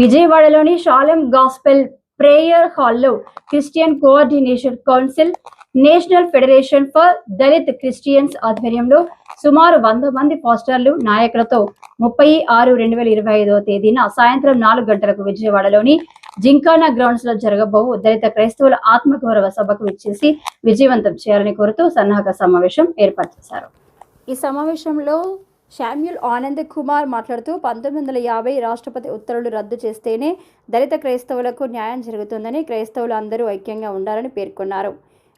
విజయవాడలోని Shalem gospel prayer హాల్లో Christian coordination council national federation for Dalit Christians ఆధ్వర్యంలో సుమారు వంద మంది పోస్టర్లు నాయకులతో ముప్పై ఆరు రెండు వేల ఇరవై ఐదవ తేదీన సాయంత్రం నాలుగు గంటలకు విజయవాడలోని జింకానా గ్రౌండ్స్లో జరగబోవు దళిత క్రైస్తవుల ఆత్మగౌరవ సభకు విచ్చేసి విజయవంతం చేయాలని కోరుతూ సన్నాహక సమావేశం ఏర్పాటు చేశారు. ఈ సమావేశంలో శామ్యుల్ ఆనంద్ కుమార్ మాట్లాడుతూ పంతొమ్మిది వందల యాభై రాష్ట్రపతి ఉత్తర్వులు రద్దు చేస్తేనే దళిత క్రైస్తవులకు న్యాయం జరుగుతుందని క్రైస్తవులు అందరూ ఐక్యంగా ఉండాలని పేర్కొన్నారు.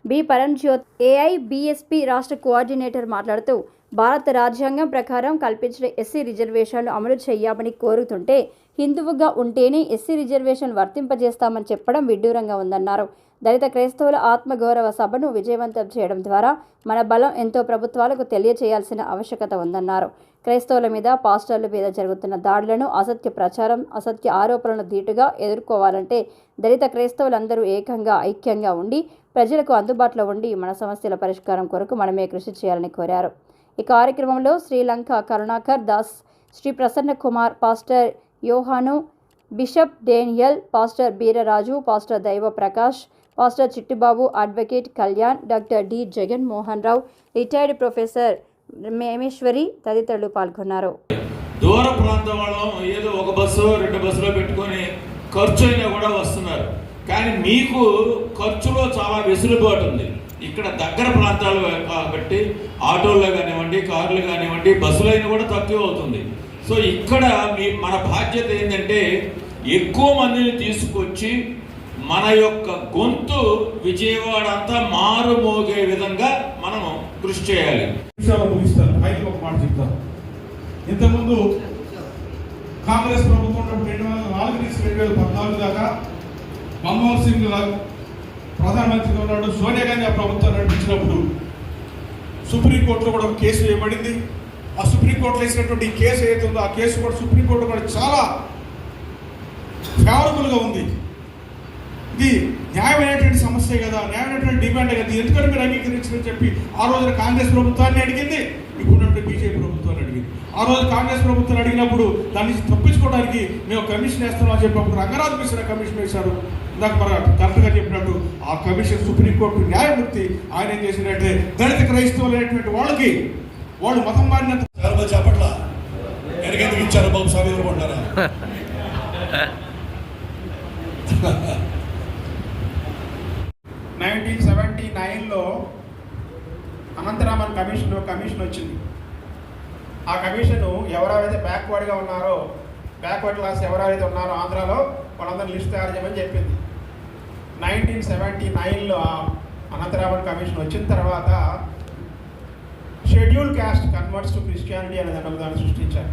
బి. పరంజ్యోత్ ఏఐబిఎస్పి రాష్ట్ర కోఆర్డినేటర్ మాట్లాడుతూ భారత రాజ్యాంగం ప్రకారం కల్పించిన ఎస్సీ రిజర్వేషన్లు అమలు చేయామని కోరుతుంటే హిందువుగా ఉంటేనే ఎస్సీ రిజర్వేషన్ వర్తింపజేస్తామని చెప్పడం విడ్డూరంగా ఉందన్నారు. దళిత క్రైస్తవుల ఆత్మగౌరవ సభను విజయవంతం చేయడం ద్వారా మన బలం ఎంతో ప్రభుత్వాలకు తెలియచేయాల్సిన ఆవశ్యకత ఉందన్నారు. క్రైస్తవుల మీద పాస్టర్ల మీద జరుగుతున్న దాడులను అసత్య ప్రచారం అసత్య ఆరోపణలను ధీటుగా ఎదుర్కోవాలంటే దళిత క్రైస్తవులందరూ ఏకంగా ఐక్యంగా ఉండి ప్రజలకు అందుబాటులో ఉండి మన సమస్యల పరిష్కారం కొరకు మనమే కృషి చేయాలని కోరారు. ఈ కార్యక్రమంలో Srilanka Karunakar Das Sri Prasanna Kumar pastor Yohanu bishop Daniel pastor Beeraraju pastor Daiva Prakash pastor Chittibabu advocate Kalyan doctor D Jagan Mohan Rao retired professor Memeshwari తదితరులు పాల్గొన్నారు. దూర ప్రాంతం వాళ్ళం ఏదో ఒక బస్సు రెండు బస్సులో పెట్టుకొని ఖర్చు అయినా కూడా వస్తున్నారు. కానీ మీకు ఖర్చులో చాలా వెసులుబాటు ఉంది. ఇక్కడ దగ్గర ప్రాంతాలు కాబట్టి ఆటోల్లో కానివ్వండి కార్లు కానివ్వండి బస్సులైన కూడా తక్కువ అవుతుంది. సో ఇక్కడ మీ మన బాధ్యత ఏంటంటే ఎక్కువ మందిని తీసుకొచ్చి మన యొక్క గొంతు విజయవాడ అంతా మారుమోగే విధంగా మనము కృషి చేయాలి. ముగిస్తాను. పైకి ఒక మాట చెప్తాను. ఇంతకుముందు కాంగ్రెస్ ప్రభుత్వం రెండు వేల నాలుగు నుంచి రెండు వేల పద్నాలుగు దాకా మన్మోహన్ సింగ్ ప్రధానమంత్రిగా ఉన్నాడు. సోనియా గాంధీ ఆ ప్రభుత్వాన్ని నడిపించినప్పుడు సుప్రీంకోర్టులో కూడా ఒక కేసు వేయబడింది. ఆ సుప్రీంకోర్టులో వేసినటువంటి కేసు ఏదైతే ఉందో ఆ కేసు కూడా సుప్రీంకోర్టు కూడా చాలా ఫేవరబుల్గా ఉంది. ఇది న్యాయమైనటువంటి సమస్య కదా న్యాయమైనటువంటి డిమాండ్ కదా. ఎందుకంటే ఎందుకని మీరు అంగీకరించని చెప్పి ఆ రోజున కాంగ్రెస్ ప్రభుత్వాన్ని అడిగింది. ఇప్పుడున్నటువంటి బీజేపీ ప్రభుత్వాన్ని అడిగింది. ఆ రోజు కాంగ్రెస్ ప్రభుత్వాన్ని అడిగినప్పుడు దాన్ని నుంచి తప్పించుకోవడానికి మేము కమిషన్ వేస్తున్నామని చెప్పి అప్పుడు రంగనాథ్ మిశ్రా కమిషన్ వేశారు. ఇందాక మన కరెక్ట్గా చెప్పినట్టు ఆ కమిషన్ సుప్రీంకోర్టు న్యాయమూర్తి ఆయన ఏం చేసినట్టే దళిత క్రైస్తవులు అనేటువంటి వాళ్ళకి వాళ్ళు మతం మారినంత చెప్పట్లా వెనకెందుకు ఇచ్చారు బాబు స్వామి నైన్టీన్ సెవెంటీ నైన్లో అనంతరామన్ కమిషన్ కమిషన్ వచ్చింది. ఆ కమిషన్ ఎవరెవరైతే బ్యాక్వర్డ్గా ఉన్నారో బ్యాక్వర్డ్ క్లాస్ ఎవరైతే ఉన్నారో ఆంధ్రాలో వాళ్ళందరూ లిస్ట్ తయారు చేయమని చెప్పింది. నైన్టీన్ సెవెంటీ నైన్లో అనంతరామన్ కమిషన్ వచ్చిన తర్వాత schedule caste converts to Christianity అనే దాన్ని సృష్టించారు.